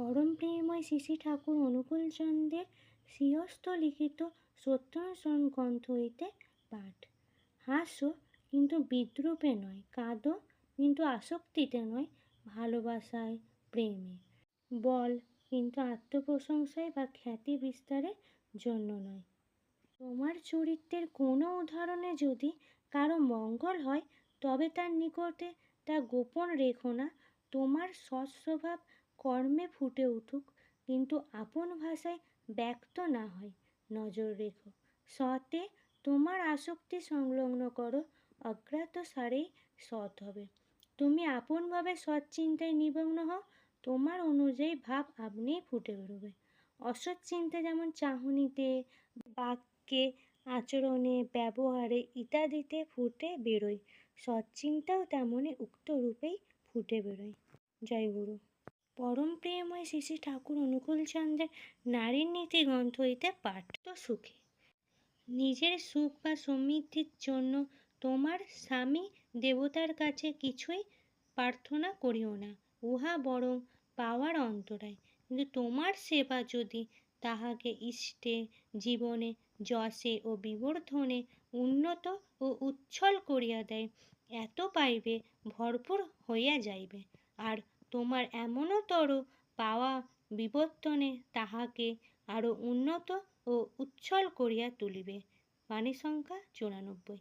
পরম প্রেমময় শ্রী ঠাকুর অনুকূলচন্দ্রের শ্রীহস্ত লিখিত সত্যানুসরণ গ্রন্থ হইতে পাঠ। হাসো কিন্তু বিদ্রুপে নয়, কাঁদো কিন্তু আসক্তিতে নয়, ভালোবাসায় প্রেমে। বল কিন্তু আত্মপ্রশংসায় বা খ্যাতি বিস্তারের জন্য নয়। তোমার চরিত্রের কোনো উদাহরণে যদি কারও মঙ্গল হয়, তবে তার নিকটে তা গোপন রেখো না। তোমার সৎ স্বভাব কর্মে ফুটে উঠুক, কিন্তু আপন ভাষায় ব্যক্ত না হয়। নজর রেখো, সতে তোমার আসক্তি সংলগ্ন করো, অজ্ঞাত সারেই সৎ হবে। তুমি আপনভাবে সৎ চিন্তায় নিমগ্ন হও, তোমার অনুযায়ী ভাব আপনিই ফুটে বেরোবে। অসৎ চিন্তা যেমন চাহনিতে, বাক্যে, আচরণে, ব্যবহারে ইত্যাদিতে ফুটে বেরোয়। সৎ চিন্তাও তেমনই উক্ত রূপেই ফুটে বেরোয়। জয় গুরু। পরম প্রেমময় শ্রী শ্রী ঠাকুর অনুকূলচন্দ্রের নারীর নীতি গ্রন্থ হইতে পাঠ তো সুখে। নিজের সুখ বা সমৃদ্ধির জন্য তোমার স্বামী দেবতার কাছে কিছুই প্রার্থনা করিও না, উহা বরং পাওয়ার অন্তরায়। কিন্তু তোমার সেবা যদি তাহাকে ইষ্টে, জীবনে যশে ও বিবর্ধনে উন্নত ও উচ্ছল করিয়া দেয়, এত পাইবে ভরপুর হইয়া যাইবে। আর তোমার এমনতর পাওয়া বিবর্তনে তাহাকে আরও উন্নত ও উচ্ছল করিয়া তুলিবে। বাণী সংখ্যা চুরানব্বই।